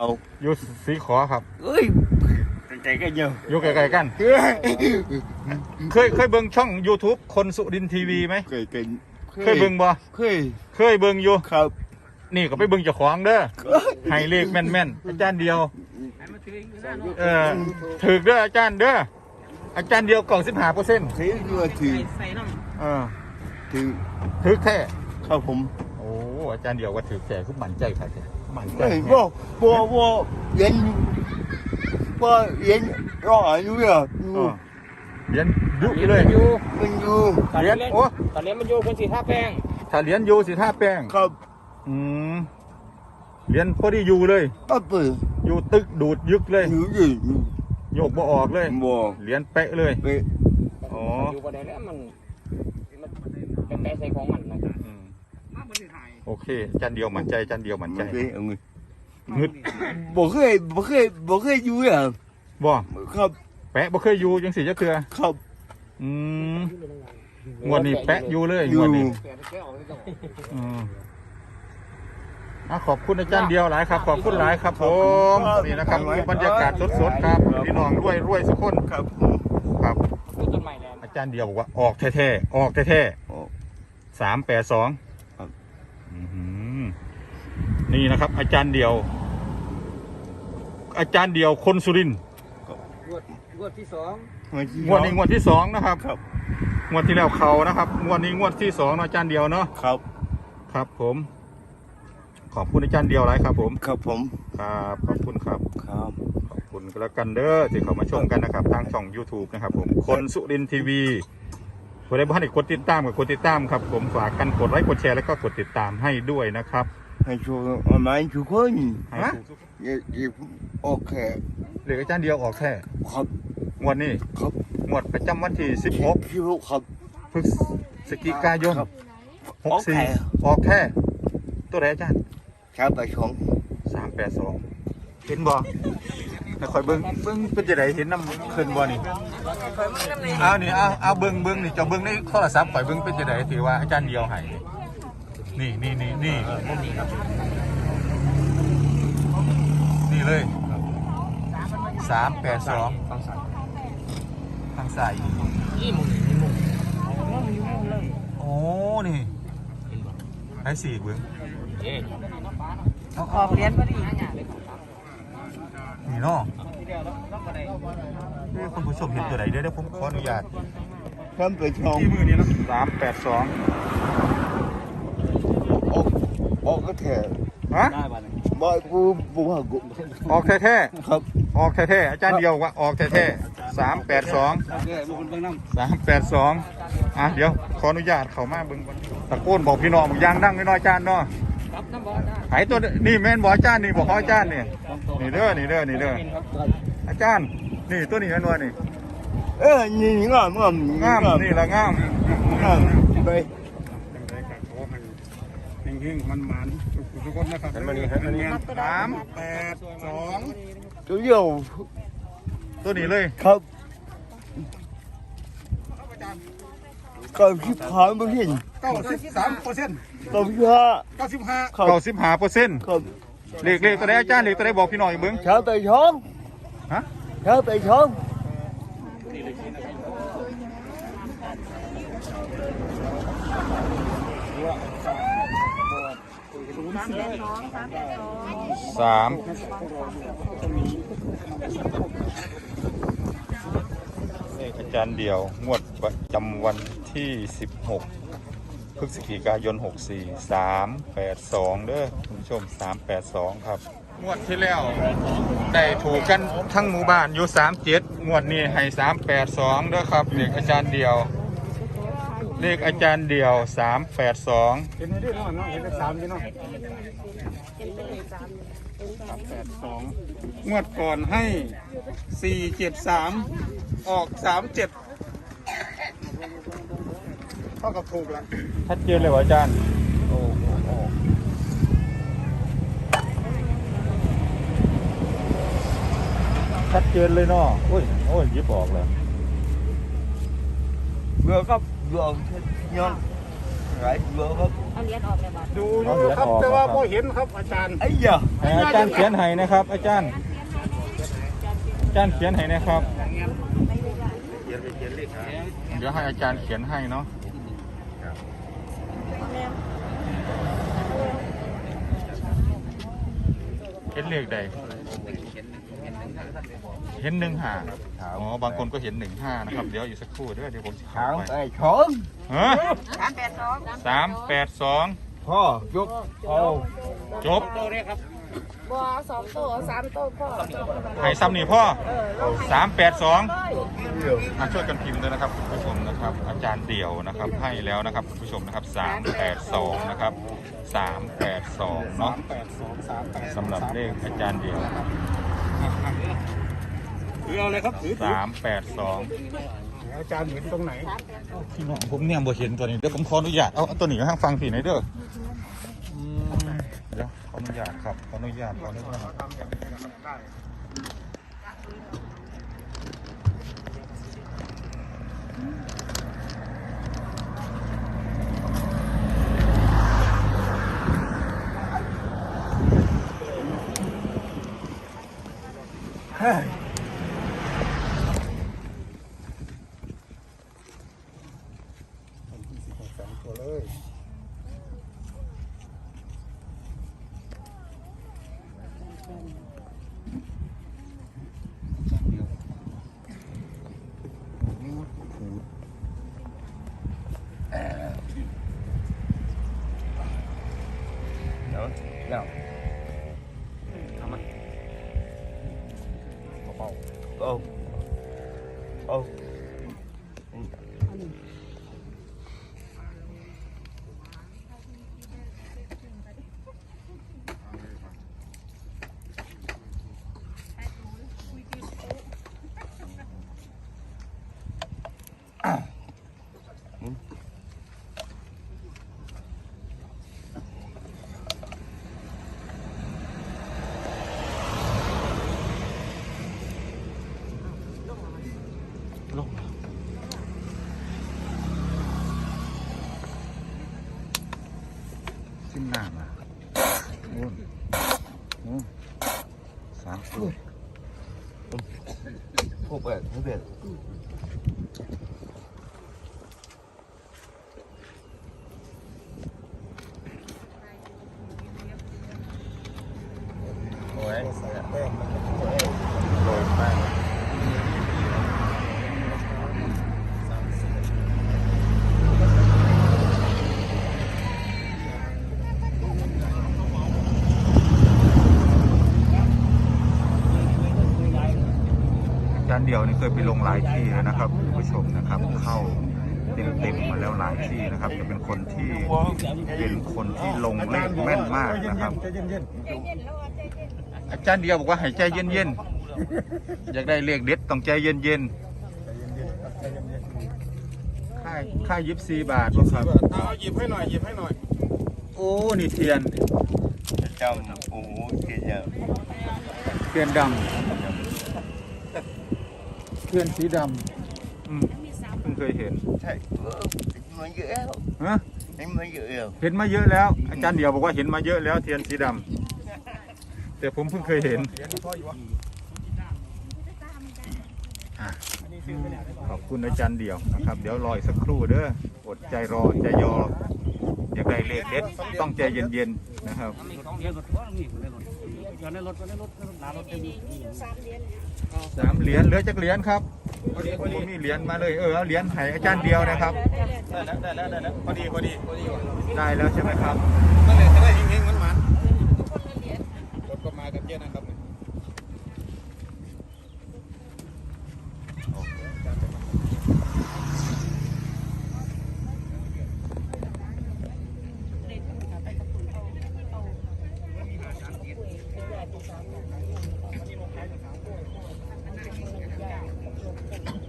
เอาอยู่สีขอครับเอ้ยใจกันเยอะอยู่ไกลๆกัน เคยเคยเบิ่งช่อง YouTube คนสุรินทร์ทีวีไหม เคยเป็นเคยเบิ่งบ่ เคย เคยเบิ่งอยู่ ครับ นี่ก็ไปเบิ่งเจ้าของเด้อให้เลขแม่นๆ อาจารย์เดียว เออถือเด้ออาจารย์เด้อ อาจารย์เดียวกล่องสิบห้าเปอร์เซ็นต์เคยดูถือเออถือถือแท้ครับผม โอ้อาจารย์เดียวว่าถือแท้คือมั่นใจครับ มั่นใจเฮ้ยบ่บ่บ่เรียนบ่เรียนรออายุอะอเอยู่อเรียนยุเลยอยู่มันอยู่เรียนโอ้ ตอนนี้มันอยู่คนสีท่าแป้งถ้าเรียนอยู่สิท่าแป้งครับอืมเรียนพอดีอยู่เลย ป้าเปิดอยู่ตึกดูดยึกเลยอยู่อยู่อยู่โยกบ่ออกเลยบ่เรียนเป๊ะเลย ไปอ๋ออยู่ประเด็นแล้วมันมันเป็นแปะใส่ของมันนะอืม โอเคอาจารย์เดียวมั่นใจอาจารย์เดียวมั่นใจมันไปเอาเงินงึด บ่เคยบ่เคยบ่เคยอยู่อะบ่ครับแปะบ่เคยอยู่จังสิจะเถื่อครับอืมงวดนี้แปะอยู่เลยองยู่วดนี้อืมอะขอบคุณอาจารย์เดียวหลายครับ ขอบคุณหลายครับผมนี่นะครับบรรยากาศสดๆครับพี่น้องรวยรวยๆสักคนครับครับดูต้นใหม่แล้วอาจารย์เดียวบอกว่าออกแท้ๆออกแท้โอ้ๆสามแปดสองครับ นี่นะครับ อาจารย์เดียว อาจารย์เดียวคนสุรินทร์งวดที่สองงวดนี้งวดที่สองนะครับครับงวดที่แล้วเขานะครับงวดนี้งวดที่สองเนาะอาจารย์เดียวเนาะครับ ครับผม ขอบคุณอาจารย์เดียวหลายครับ ผม ครับผมครับขอบคุณครับครับขอบคุณกันแล้วกันเด้อที่เข้ามาชมกันนะครับ ทางช่อง YouTube นะครับ ผมคนสุรินทีวีคนใดบ้านอีกกดติดตามกับกดติดตามครับ ผมฝากกันกดไลค์กดแชร์แล้วก็กดติดตามให้ด้วยนะครับ ให้ช่วยออนไลน์ทุกคนฮะอย่าอย่าโอเคเหลืออาจารย์เดียวออกแค่ครับงวดนี้ครับงวดประจำวันที่พี่ลูกครับ16พฤศจิกายนครับออกแค่64ออกแค่ตัวไหนอาจารย์ชาวประชง382เห็นบ่แล้วคอยเบิ่งเบิ่งเป็นจะไดเห็นน้ำขึ้นบ่นี่เอานี่เอาเอาเบิ่งเบิ่งนี่เจะเบิ่งในโทรศัพท์ข่อยเบิ่งเป็นจะไดถือว่าอาจารย์เดียวให้ นี่นี่นี่นี่นี่เลยสามแปดสองทางซ้ายนี่มุมนี่มุมโอ้นี่ไอ้สี่เบิ่งเอ๊ะเอาออกเรียนพอดีนี่เนาะเอ้ยคุณผู้ชมเห็นตัวไหนเดี๋ยวเดี๋ยวผมขออนุญาตชาวประชงที่มือนี้นะสามแปดสองอ อกออกก็แค่ฮะได้ป่ะเนี่ยบ่กูบ่ว่ากูออกแท้ครับๆออกแท้ๆอาจารย์เดียวว่าออกแท้ๆสามแปดสองโอเคบุญเบื้องน้ำสามแปดสองอะเดี๋ยวขออนุญาตเข้ามาเบิ่งก่อนตะโกนบอกพี่น้องบอกยางดังน้อยๆอาจารย์เนาะครับน้ำบอลได้ไอ้ตัวนี่แม่นบอกอาจารย์นี่บอกเขาอาจารย์นี่นี่เด้อนี่เด้อนี่เด้อครับอาจารย์นี่ตัวนี้แม่นว่านี่เออนี่งามงามงามนี่ละงามงามไป เฮงๆมันมันๆทุกคนนะครับมันนี่ครับมันนี่สามแปดสองตัวเดียวตัวนี้เลยครับก็คิดผ่านบ่เห็นเก้าสิบสามเปอร์เซ็นต์ก็คิดว่าเก้าสิบห้าครับเก้าสิบห้าเปอร์เซ็นต์ครับเลขเลขตัวใดอาจารย์เลขตัวใดบอกพี่น้องอีกเบิ้งชาวประชงฮะชาวประชง สามเลขอาจารย์เดียว งวดประจำวันที่ 16 พฤศจิกายน 64 382 เด้อคุณผู้ชม 382 ครับ งวดที่แล้ว ได้ถูกกันทั้งหมู่บ้านอยู่ 37 งวดนี้ให้ 382 เด้อครับเลขอาจารย์เดียว เลขอาจารย์เดียว 382 เห็นไหมด้วยเนาะเนาะเห็นเลขสามใช่เนาะแปดสองงวดก่อนให้สี่เจ็ดสามออกสามเจ็ดเท่ากับถูกแล้วชัดเจนเลยวะอาจารย์ โอ้โหโอ้ชัดเจนเลยเนาะโอ้ย โอ้ยหยิบออกเลย เบื่อครับ เบื่อยังอืหลายตัวครับเอาเหรียญออกเลยบ่ดูอยู่ครับแต่ว่าพอเห็นครับอาจารย์ไอ้ยาให้อาจารย์เขียนให้นะครับ อาจารย์อาจารย์เขียนให้นะครับเดี๋ยวให้อาจารย์เขียนให้เนาะเห็นเลขใดเห็นหนึ่งห้า อ๋อบางคนก็เห็นหนึ่งห้านะครับ เดี๋ยวอยู่สักครู่เด้อเดี๋ยวผมจะเข้าถามไปไอ้ช้อนฮะสามแปดสองสามแปดสองพ่อยกเอาจบบัวสองตัวสามตัวพ่อให้ซ้ำนี่พ่อเออเราให้สามแปดสองเดี๋ยวมาช่วยกันพิมพ์ด้วยนะครับคุณผู้ชมนะครับ อาจารย์เดี่ยวนะครับให้แล้วนะครับคุณผู้ชมนะครับสามแปดสองนะครับสามแปดสองเนาะแปดสองสามแปดสำหรับเลขอาจารย์เดี่ยว ถือเอาเลยครับถือถือสามแปดสองอาจารย์เห็นตรงไหนพี่น้องผมเนี่ยบ่เห็นตัวนี้เดี๋ยวผมขออนุญาตเอาเอาตัวนี้ให้ฟังผีหน่อยเด้ออืมเดี๋ยวขออนุญาตครับขออนุญาตขออนุญาตเดี๋ยวเดี๋ยว เอ ขึ้นหน้ามาโอ้โหสามตัวพวกแปดหกแบบโอ้ยโรยแป้งอาจารย์เดียวนี่เคยไปลงหลายที่แล้วนะครับคุณผู้ชมนะครับ เข้าเต็มๆมาแล้วหลายที่นะครับ จะเป็นคนที่เป็นคนที่ลงเลขแม่นมากนะครับ อาจารย์เดียวบอกว่าให้ใจเย็นๆอยากได้เลขเด็ดต้องใจเย็นๆค่ายค่ายยิบซีบาทบ่ครับเอาหยิบให้หน่อยหยิบให้หน่อยโอ้นี่เทียนจำโอ้โหเกียร์เทียนดำ เทียนสีดำอืมเพิ่งเคยเห็น ใช่เออมันเยอะแล้วฮะ เห็นมันเยอะแล้วเห็นมาเยอะแล้ว อาจารย์เดียวบอกว่าเห็นมาเยอะแล้วเทียนสีดำแต่ผมเพิ่งเคยเห็นอะขอบคุณอาจารย์เดียวนะครับ เดี๋ยวรออีกสักครู่เด้ออดใจรอใจยออยากได้เลขเด็ดต้องใจเย็นๆนะครับ อยู่ในรถอยู่ในรถน้ำรถเต็มสามเหรียญเหลือจักเหรียญครับพอดีมีเหรียญมาเลยเออเอาเหรียญให้อาจารย์เดียวนะครับได้แล้วได้แล้วได้แล้วพอดีพอดีพอดีได้แล้วใช่ไหมครับก็เลยจะได้่ไหมครับ